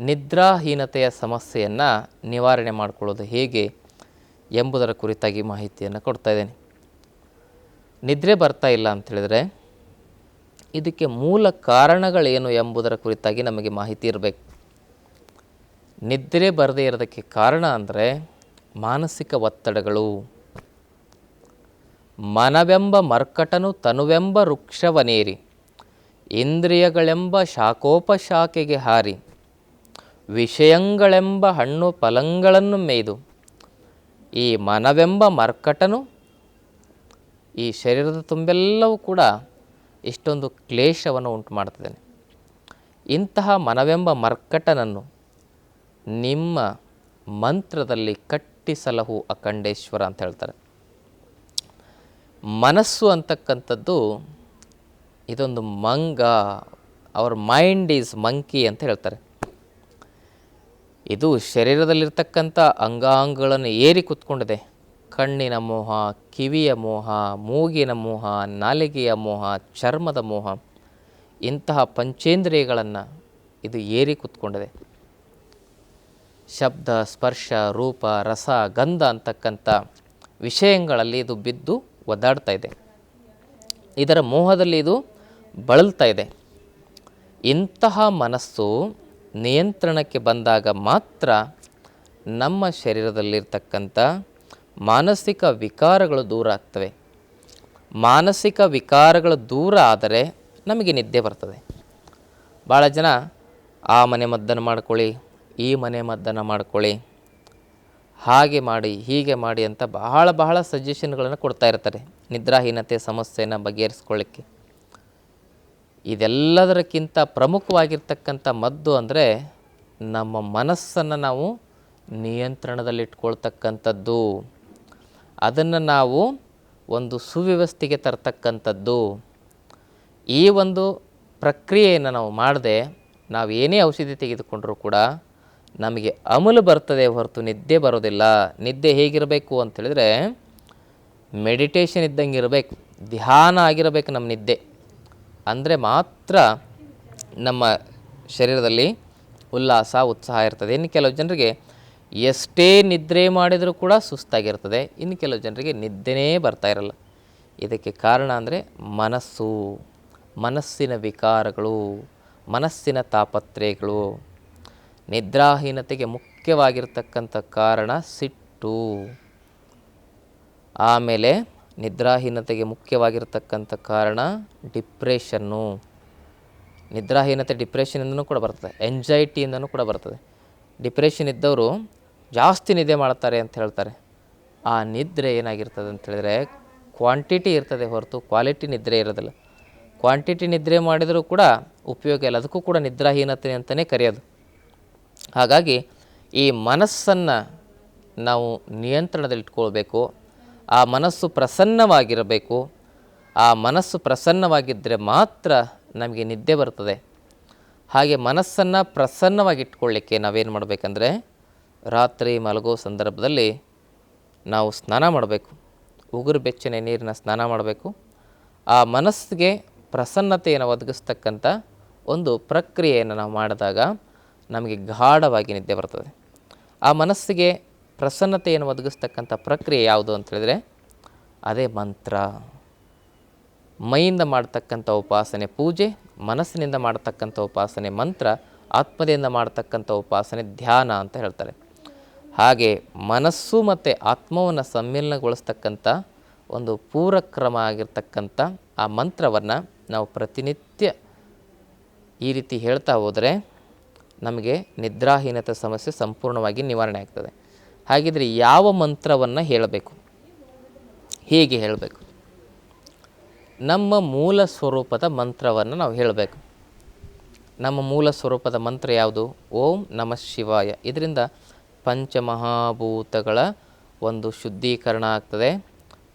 ನಿದ್ರಾಹೀನತೆಯ ಸಮಸ್ಯೆಯನ್ನು ನಿವಾರಣೆ ಮಾಡಿಕೊಳ್ಳೋದು ಹೇಗೆ ಎಂಬುದರ ಕುರಿತಾಗಿ ಮಾಹಿತಿಯನ್ನು ಕೊಡ್ತಾ ಇದ್ದೇನೆ. ನಿದ್ರೆ ಬರ್ತಾ ಇಲ್ಲ ಅಂತೇಳಿದರೆ ಇದಕ್ಕೆ ಮೂಲ ಕಾರಣಗಳೇನು ಎಂಬುದರ ಕುರಿತಾಗಿ ನಮಗೆ ಮಾಹಿತಿ ಇರಬೇಕು. ನಿದ್ರೆ ಬರದೇ ಇರೋದಕ್ಕೆ ಕಾರಣ ಅಂದರೆ ಮಾನಸಿಕ ಒತ್ತಡಗಳು. ಮನವೆಂಬ ಮರ್ಕಟನು ತನುವೆಂಬ ವೃಕ್ಷವನೇರಿ. ಇಂದ್ರಿಯಗಳೆಂಬ ಶಾಖೋಪಶಾಖೆಗೆ ಹಾರಿ. ವಿಷಯಗಳೆಂಬ ಹಣ್ಣು ಫಲಗಳನ್ನು ಮೇಯ್ದು, ಈ ಮನವೆಂಬ ಮರ್ಕಟನು, ಈ ಶರೀರದ ತುಂಬೆಲ್ಲವೂ ಕೂಡ ಇಷ್ಟೊಂದು ಕ್ಲೇಶವನ್ನು ಉಂಟು ಮಾಡ್ತಿದ್ದೇನೆ ಇಂತಹ ಮನವೆಂಬ ಮರ್ಕಟನನ್ನು ನಿಮ್ಮ ಮಂತ್ರದಲ್ಲಿ ಕಟ್ಟಿಸಲಹು ಅಖಂಡೇಶ್ವರ ಅಂತ ಹೇಳ್ತಾರೆ. ಮನಸ್ಸು ಅಂತಕ್ಕಂಥದ್ದು ಇದೊಂದು ಮಂಗ, ಅವರ್ ಮೈಂಡ್ ಈಸ್ ಮಂಕಿ ಅಂತ ಹೇಳ್ತಾರೆ. ಇದು ಶರೀರದಲ್ಲಿರ್ತಕ್ಕಂಥ ಅಂಗಾಂಗಗಳನ್ನು ಏರಿ ಕುತ್ಕೊಂಡಿದೆ. ಕಣ್ಣಿನ ಮೋಹ, ಕಿವಿಯ ಮೋಹ, ಮೂಗಿನ ಮೋಹ, ನಾಲಿಗೆಯ ಮೋಹ, ಚರ್ಮದ ಮೋಹ, ಇಂತಹ ಪಂಚೇಂದ್ರಿಯಗಳನ್ನು ಇದು ಏರಿ ಕುತ್ಕೊಂಡಿದೆ. ಶಬ್ದ, ಸ್ಪರ್ಶ, ರೂಪ, ರಸ, ಗಂಧ ಅಂತಕ್ಕಂಥ ವಿಷಯಗಳಲ್ಲಿ ಇದು ಬಿದ್ದು ಒದ್ದಾಡ್ತಾ ಇದೆ. ಇದರ ಮೋಹದಲ್ಲಿ ಇದು ಬಳಲ್ತಾ ಇದೆ. ಇಂತಹ ಮನಸ್ಸು ನಿಯಂತ್ರಣಕ್ಕೆ ಬಂದಾಗ ಮಾತ್ರ ನಮ್ಮ ಶರೀರದಲ್ಲಿರ್ತಕ್ಕಂಥ ಮಾನಸಿಕ ವಿಕಾರಗಳು ದೂರ ಆಗ್ತವೆ. ಮಾನಸಿಕ ವಿಕಾರಗಳು ದೂರ ಆದರೆ ನಮಗೆ ನಿದ್ದೆ ಬರ್ತದೆ. ಭಾಳ ಜನ, ಆ ಮನೆ ಮದ್ದನ್ನು ಮಾಡ್ಕೊಳ್ಳಿ, ಈ ಮನೆ ಮದ್ದನ್ನು ಮಾಡ್ಕೊಳ್ಳಿ, ಹಾಗೆ ಮಾಡಿ, ಹೀಗೆ ಮಾಡಿ ಅಂತ ಬಹಳ ಬಹಳ ಸಜೆಷನ್ಗಳನ್ನು ಕೊಡ್ತಾ ಇರ್ತಾರೆ. ನಿದ್ರಾಹೀನತೆ ಸಮಸ್ಯೆಯನ್ನು ಬಗೆಹರಿಸ್ಕೊಳ್ಳಿಕ್ಕೆ. ಇದೆಲ್ಲದಕ್ಕಿಂತ ಪ್ರಮುಖವಾಗಿರ್ತಕ್ಕಂಥ ಮದ್ದು ಅಂದರೆ ನಮ್ಮ ಮನಸ್ಸನ್ನು ನಾವು ನಿಯಂತ್ರಣದಲ್ಲಿಟ್ಕೊಳ್ತಕ್ಕಂಥದ್ದು. ಅದನ್ನು ನಾವು ಒಂದು ಸುವ್ಯವಸ್ಥೆಗೆ ತರ್ತಕ್ಕಂಥದ್ದು. ಈ ಒಂದು ಪ್ರಕ್ರಿಯೆಯನ್ನು ನಾವು ಮಾಡದೆ ನಾವು ಏನೇ ಔಷಧಿ ತೆಗೆದುಕೊಂಡರೂ ಕೂಡ ನಮಗೆ ಅಮಲು ಬರ್ತದೆ ಹೊರತು ನಿದ್ದೆ ಬರೋದಿಲ್ಲ. ನಿದ್ದೆ ಹೇಗಿರಬೇಕು ಅಂತೇಳಿದರೆ ಮೆಡಿಟೇಷನ್ ಇದ್ದಂಗೆ ಇರಬೇಕು. ಧ್ಯಾನ ಆಗಿರಬೇಕು ನಮ್ಮ ನಿದ್ದೆ. ಅಂದರೆ ಮಾತ್ರ ನಮ್ಮ ಶರೀರದಲ್ಲಿ ಉಲ್ಲಾಸ, ಉತ್ಸಾಹ ಇರ್ತದೆ. ಇನ್ನು ಕೆಲವು ಜನರಿಗೆ ಎಷ್ಟೇ ನಿದ್ರೆ ಮಾಡಿದರೂ ಕೂಡ ಸುಸ್ತಾಗಿರ್ತದೆ. ಇನ್ನು ಕೆಲವು ಜನರಿಗೆ ನಿದ್ದೆನೇ ಬರ್ತಾ ಇರಲ್ಲ. ಇದಕ್ಕೆ ಕಾರಣ ಅಂದರೆ ಮನಸ್ಸು, ಮನಸ್ಸಿನ ವಿಕಾರಗಳು, ಮನಸ್ಸಿನ ತಾಪತ್ರೆಗಳು, ನಿದ್ರಾಹೀನತೆಗೆ ಮುಖ್ಯವಾಗಿರ್ತಕ್ಕಂಥ ಕಾರಣ ಸಿಟ್ಟು. ಆಮೇಲೆ ನಿದ್ರಾಹೀನತೆಗೆ ಮುಖ್ಯವಾಗಿರ್ತಕ್ಕಂಥ ಕಾರಣ ಡಿಪ್ರೆಷನ್ನು. ನಿದ್ರಾಹೀನತೆ ಡಿಪ್ರೆಷನಿಂದನೂ ಕೂಡ ಬರ್ತದೆ. ಎಂಜೈಟಿಯಿಂದನೂ ಕೂಡ ಬರ್ತದೆ. ಡಿಪ್ರೆಷನ್ ಇದ್ದವರು ಜಾಸ್ತಿ ನಿದ್ದೆ ಮಾಡ್ತಾರೆ ಅಂತ ಹೇಳ್ತಾರೆ. ಆ ನಿದ್ರೆ ಏನಾಗಿರ್ತದೆ ಅಂತ ಹೇಳಿದ್ರೆ ಕ್ವಾಂಟಿಟಿ ಇರ್ತದೆ ಹೊರತು ಕ್ವಾಲಿಟಿ ನಿದ್ರೆ ಇರೋದಿಲ್ಲ. ಕ್ವಾಂಟಿಟಿ ನಿದ್ರೆ ಮಾಡಿದರೂ ಕೂಡ ಉಪಯೋಗ ಇಲ್ಲ. ಅದಕ್ಕೂ ಕೂಡ ನಿದ್ರಾಹೀನತೆ ಅಂತಲೇ ಕರೆಯೋದು. ಹಾಗಾಗಿ ಈ ಮನಸ್ಸನ್ನು ನಾವು ನಿಯಂತ್ರಣದಲ್ಲಿಟ್ಕೊಳ್ಬೇಕು. ಆ ಮನಸ್ಸು ಪ್ರಸನ್ನವಾಗಿರಬೇಕು. ಆ ಮನಸ್ಸು ಪ್ರಸನ್ನವಾಗಿದ್ದರೆ ಮಾತ್ರ ನಮಗೆ ನಿದ್ದೆ ಬರ್ತದೆ. ಹಾಗೆ ಮನಸ್ಸನ್ನು ಪ್ರಸನ್ನವಾಗಿಟ್ಕೊಳ್ಳಿಕ್ಕೆ ನಾವೇನು ಮಾಡಬೇಕಂದ್ರೆ ರಾತ್ರಿ ಮಲಗೋ ಸಂದರ್ಭದಲ್ಲಿ ನಾವು ಸ್ನಾನ ಮಾಡಬೇಕು. ಉಗುರು ಬೆಚ್ಚನೆ ನೀರಿನ ಸ್ನಾನ ಮಾಡಬೇಕು. ಆ ಮನಸ್ಸಿಗೆ ಪ್ರಸನ್ನತೆಯನ್ನು ಒದಗಿಸ್ತಕ್ಕಂಥ ಒಂದು ಪ್ರಕ್ರಿಯೆಯನ್ನು ನಾವು ಮಾಡಿದಾಗ ನಮಗೆ ಗಾಢವಾಗಿ ನಿದ್ದೆ ಬರ್ತದೆ. ಆ ಮನಸ್ಸಿಗೆ ಪ್ರಸನ್ನತೆಯನ್ನು ಒದಗಿಸ್ತಕ್ಕಂಥ ಪ್ರಕ್ರಿಯೆ ಯಾವುದು ಅಂತ ಹೇಳಿದರೆ, ಅದೇ ಮಂತ್ರ. ಮೈಯಿಂದ ಮಾಡ್ತಕ್ಕಂಥ ಉಪಾಸನೆ ಪೂಜೆ, ಮನಸ್ಸಿನಿಂದ ಮಾಡ್ತಕ್ಕಂಥ ಉಪಾಸನೆ ಮಂತ್ರ, ಆತ್ಮದಿಂದ ಮಾಡ್ತಕ್ಕಂಥ ಉಪಾಸನೆ ಧ್ಯಾನ ಅಂತ ಹೇಳ್ತಾರೆ. ಹಾಗೆ ಮನಸ್ಸು ಮತ್ತು ಆತ್ಮವನ್ನು ಸಮ್ಮಿಲನಗೊಳಿಸ್ತಕ್ಕಂಥ ಒಂದು ಪೂರಕ್ರಮ ಆಗಿರ್ತಕ್ಕಂಥ ಆ ಮಂತ್ರವನ್ನು ನಾವು ಪ್ರತಿನಿತ್ಯ ಈ ರೀತಿ ಹೇಳ್ತಾ ಹೋದರೆ ನಮಗೆ ನಿದ್ರಾಹೀನತೆ ಸಮಸ್ಯೆ ಸಂಪೂರ್ಣವಾಗಿ ನಿವಾರಣೆ ಆಗ್ತದೆ. ಹಾಗಿದ್ರೆ ಯಾವ ಮಂತ್ರವನ್ನು ಹೇಳಬೇಕು? ಹೇಗೆ ಹೇಳಬೇಕು? ನಮ್ಮ ಮೂಲ ಸ್ವರೂಪದ ಮಂತ್ರವನ್ನು ನಾವು ಹೇಳಬೇಕು. ನಮ್ಮ ಮೂಲ ಸ್ವರೂಪದ ಮಂತ್ರ ಯಾವುದು? ಓಂ ನಮಃ ಶಿವಾಯ. ಇದರಿಂದ ಪಂಚಮಹಾಭೂತಗಳ ಒಂದು ಶುದ್ಧೀಕರಣ ಆಗ್ತದೆ.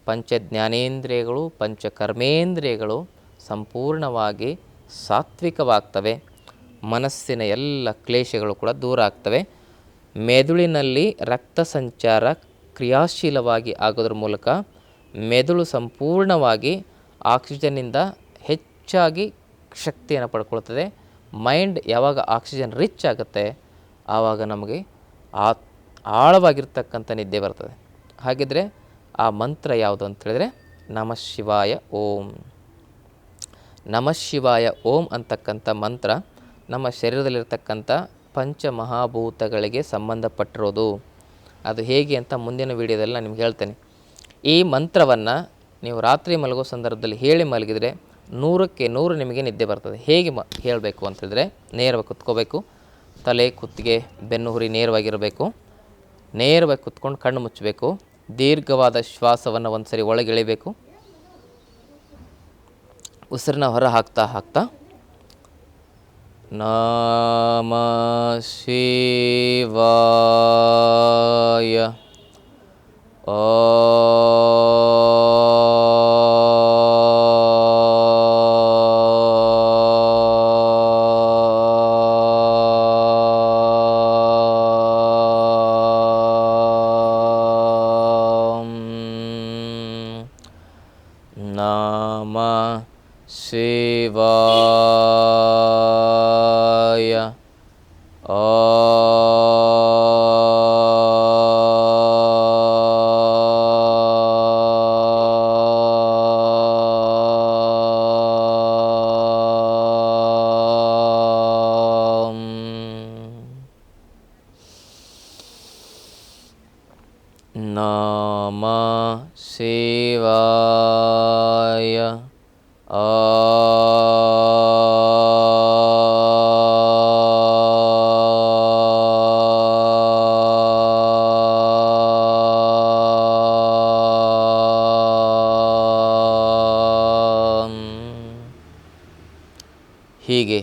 ಪಂಚ ಜ್ಞಾನೇಂದ್ರಿಯಗಳು ಪಂಚ ಕರ್ಮೇಂದ್ರಿಯಗಳು ಸಂಪೂರ್ಣವಾಗಿ ಸಾತ್ವಿಕವಾಗ್ತವೆ. ಮನಸ್ಸಿನ ಎಲ್ಲ ಕ್ಲೇಶಗಳು ಕೂಡ ದೂರ ಆಗ್ತವೆ. ಮೆದುಳಿನಲ್ಲಿ ರಕ್ತ ಸಂಚಾರ ಕ್ರಿಯಾಶೀಲವಾಗಿ ಆಗೋದ್ರ ಮೂಲಕ ಮೆದುಳು ಸಂಪೂರ್ಣವಾಗಿ ಆಕ್ಸಿಜನ್ನಿಂದ ಹೆಚ್ಚಾಗಿ ಶಕ್ತಿಯನ್ನು ಪಡ್ಕೊಳ್ತದೆ. ಮೈಂಡ್ ಯಾವಾಗ ಆಕ್ಸಿಜನ್ ರಿಚ್ ಆಗುತ್ತೆ, ಆವಾಗ ನಮಗೆ ಆ ಆಳವಾಗಿರ್ತಕ್ಕಂಥ ನಿದ್ದೆ ಬರ್ತದೆ. ಹಾಗಿದ್ರೆ ಆ ಮಂತ್ರ ಯಾವುದು ಅಂತ ಹೇಳಿದ್ರೆ, ನಮಃ ಶಿವಾಯ ಓಂ. ನಮಃ ಶಿವಾಯ ಓಂ ಅಂತಕ್ಕಂಥ ಮಂತ್ರ ನಮ್ಮ ಶರೀರದಲ್ಲಿರ್ತಕ್ಕಂಥ ಪಂಚಮಹಾಭೂತಗಳಿಗೆ ಸಂಬಂಧಪಟ್ಟಿರೋದು. ಅದು ಹೇಗೆ ಅಂತ ಮುಂದಿನ ವಿಡಿಯೋದಲ್ಲಿ ನಾನು ನಿಮ್ಗೆ ಹೇಳ್ತೇನೆ. ಈ ಮಂತ್ರವನ್ನು ನೀವು ರಾತ್ರಿ ಮಲಗೋ ಸಂದರ್ಭದಲ್ಲಿ ಹೇಳಿ ಮಲಗಿದರೆ ನೂರಕ್ಕೆ ನೂರು ನಿಮಗೆ ನಿದ್ದೆ ಬರ್ತದೆ. ಹೇಗೆ ಮ, ಹೇಳಬೇಕು ಅಂತಿದ್ರೆ ನೇರವಾಗಿ ಕುತ್ಕೋಬೇಕು. ತಲೆ, ಕುತ್ತಿಗೆ, ಬೆನ್ನು ಹುರಿ ನೇರವಾಗಿರಬೇಕು. ನೇರವಾಗಿ ಕುತ್ಕೊಂಡು ಕಣ್ಣು ಮುಚ್ಚಬೇಕು. ದೀರ್ಘವಾದ ಶ್ವಾಸವನ್ನು ಒಂದು ಸರಿ ಒಳಗೆ ಎಳಿಬೇಕು ಉಸಿರನ್ನ ಹೊರ ಹಾಕ್ತಾ ಹಾಕ್ತಾ ನಮ ಶಿವಾಯ ಓಂ. ಶಿವಾಯ ಹೀಗೆ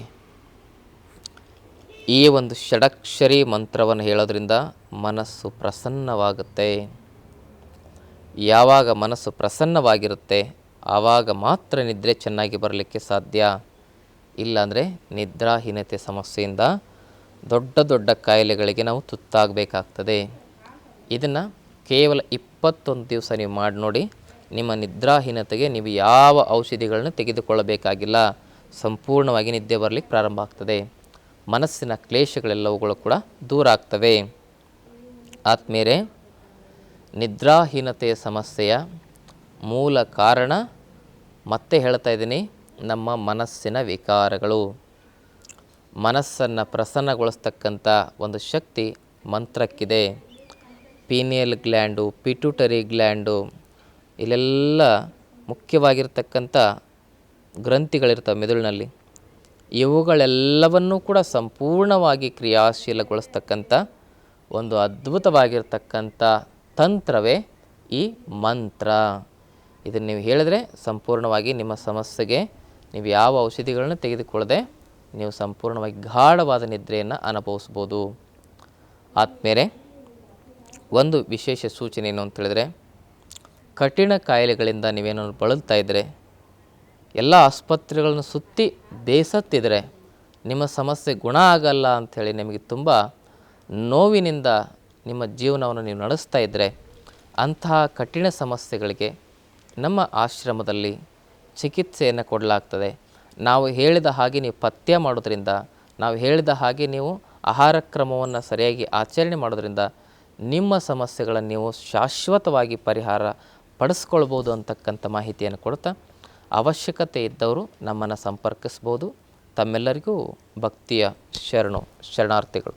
ಈ ಒಂದು ಷಡಕ್ಷರಿ ಮಂತ್ರವನ್ನು ಹೇಳೋದ್ರಿಂದ ಮನಸ್ಸು ಪ್ರಸನ್ನವಾಗುತ್ತೆ. ಯಾವಾಗ ಮನಸ್ಸು ಪ್ರಸನ್ನವಾಗಿರುತ್ತೆ, ಆವಾಗ ಮಾತ್ರ ನಿದ್ರೆ ಚೆನ್ನಾಗಿ ಬರಲಿಕ್ಕೆ ಸಾಧ್ಯ? ಇಲ್ಲಾಂದರೆ ನಿದ್ರಾಹೀನತೆ ಸಮಸ್ಯೆಯಿಂದ ದೊಡ್ಡ ದೊಡ್ಡ ಕಾಯಿಲೆಗಳಿಗೆ ನಾವು ತುತ್ತಾಗಬೇಕಾಗ್ತದೆ. ಇದನ್ನು ಕೇವಲ ಇಪ್ಪತ್ತೊಂದು ದಿವಸ ನೀವು ಮಾಡಿ ನೋಡಿ, ನಿಮ್ಮ ನಿದ್ರಾಹೀನತೆಗೆ ನೀವು ಯಾವ ಔಷಧಿಗಳನ್ನು ತೆಗೆದುಕೊಳ್ಳಬೇಕಾಗಿಲ್ಲ. ಸಂಪೂರ್ಣವಾಗಿ ನಿದ್ದೆ ಬರಲಿಕ್ಕೆ ಪ್ರಾರಂಭ ಆಗ್ತದೆ. ಮನಸ್ಸಿನ ಕ್ಲೇಶಗಳೆಲ್ಲವುಗಳು ಕೂಡ ದೂರ ಆಗ್ತವೆ. ಆತ್ಮೀಯರೇ ನಿದ್ರಾಹೀನತೆಯ ಸಮಸ್ಯೆಯ ಮೂಲ ಕಾರಣ ಮತ್ತೆ ಹೇಳ್ತಾ ಇದ್ದೀನಿ ನಮ್ಮ ಮನಸ್ಸಿನ ವಿಕಾರಗಳು. ಮನಸ್ಸನ್ನು ಪ್ರಸನ್ನಗೊಳಿಸ್ತಕ್ಕಂಥ ಒಂದು ಶಕ್ತಿ ಮಂತ್ರಕ್ಕಿದೆ. ಪೀನಿಯಲ್ ಗ್ಲ್ಯಾಂಡು, ಪಿಟ್ಯೂಟರಿ ಗ್ಲ್ಯಾಂಡು ಇಲ್ಲೆಲ್ಲ ಮುಖ್ಯವಾಗಿರ್ತಕ್ಕಂಥ ಗ್ರಂಥಿಗಳಿರ್ತವೆ ಮೆದುಳಿನಲ್ಲಿ. ಇವುಗಳೆಲ್ಲವನ್ನೂ ಕೂಡ ಸಂಪೂರ್ಣವಾಗಿ ಕ್ರಿಯಾಶೀಲಗೊಳಿಸ್ತಕ್ಕಂಥ ಒಂದು ಅದ್ಭುತವಾಗಿರ್ತಕ್ಕಂಥ ತಂತ್ರವೇ ಈ ಮಂತ್ರ. ಇದನ್ನು ನೀವು ಹೇಳಿದ್ರೆ ಸಂಪೂರ್ಣವಾಗಿ ನಿಮ್ಮ ಸಮಸ್ಯೆಗೆ ನೀವು ಯಾವ ಔಷಧಿಗಳನ್ನು ತೆಗೆದುಕೊಳ್ಳದೆ ನೀವು ಸಂಪೂರ್ಣವಾಗಿ ಗಾಢವಾದ ನಿದ್ರೆಯನ್ನು ಅನುಭವಿಸ್ಬೋದು. ಆದಮೇಲೆ ಒಂದು ವಿಶೇಷ ಸೂಚನೆ ಏನು ಅಂತ ಹೇಳಿದ್ರೆ, ಕಠಿಣ ಕಾಯಿಲೆಗಳಿಂದ ನೀವೇನೋ ಬಳಲ್ತಾ ಇದ್ದರೆ ಎಲ್ಲ ಆಸ್ಪತ್ರೆಗಳನ್ನು ಸುತ್ತಿ ಬೇಸತ್ತಿದ್ರೆ ನಿಮ್ಮ ಸಮಸ್ಯೆ ಗುಣ ಆಗಲ್ಲ ಅಂಥೇಳಿ ನಿಮಗೆ ತುಂಬ ನೋವಿನಿಂದ ನಿಮ್ಮ ಜೀವನವನ್ನು ನೀವು ನಡೆಸ್ತಾ ಇದ್ದರೆ ಅಂತಹ ಕಠಿಣ ಸಮಸ್ಯೆಗಳಿಗೆ ನಮ್ಮ ಆಶ್ರಮದಲ್ಲಿ ಚಿಕಿತ್ಸೆಯನ್ನು ಕೊಡಲಾಗ್ತದೆ. ನಾವು ಹೇಳಿದ ಹಾಗೆ ನೀವು ಪಥ್ಯ ಮಾಡೋದ್ರಿಂದ, ನಾವು ಹೇಳಿದ ಹಾಗೆ ನೀವು ಆಹಾರ ಕ್ರಮವನ್ನು ಸರಿಯಾಗಿ ಆಚರಣೆ ಮಾಡೋದ್ರಿಂದ ನಿಮ್ಮ ಸಮಸ್ಯೆಗಳನ್ನು ನೀವು ಶಾಶ್ವತವಾಗಿ ಪರಿಹಾರ ಪಡಿಸ್ಕೊಳ್ಬೋದು ಅಂತಕ್ಕಂಥ ಮಾಹಿತಿಯನ್ನು ಕೊಡ್ತಾ ಅವಶ್ಯಕತೆ ಇದ್ದವರು ನಮ್ಮನ್ನು ಸಂಪರ್ಕಿಸ್ಬೋದು. ತಮ್ಮೆಲ್ಲರಿಗೂ ಭಕ್ತಿಯ ಶರಣು, ಶರಣಾರ್ಥಿಗಳು.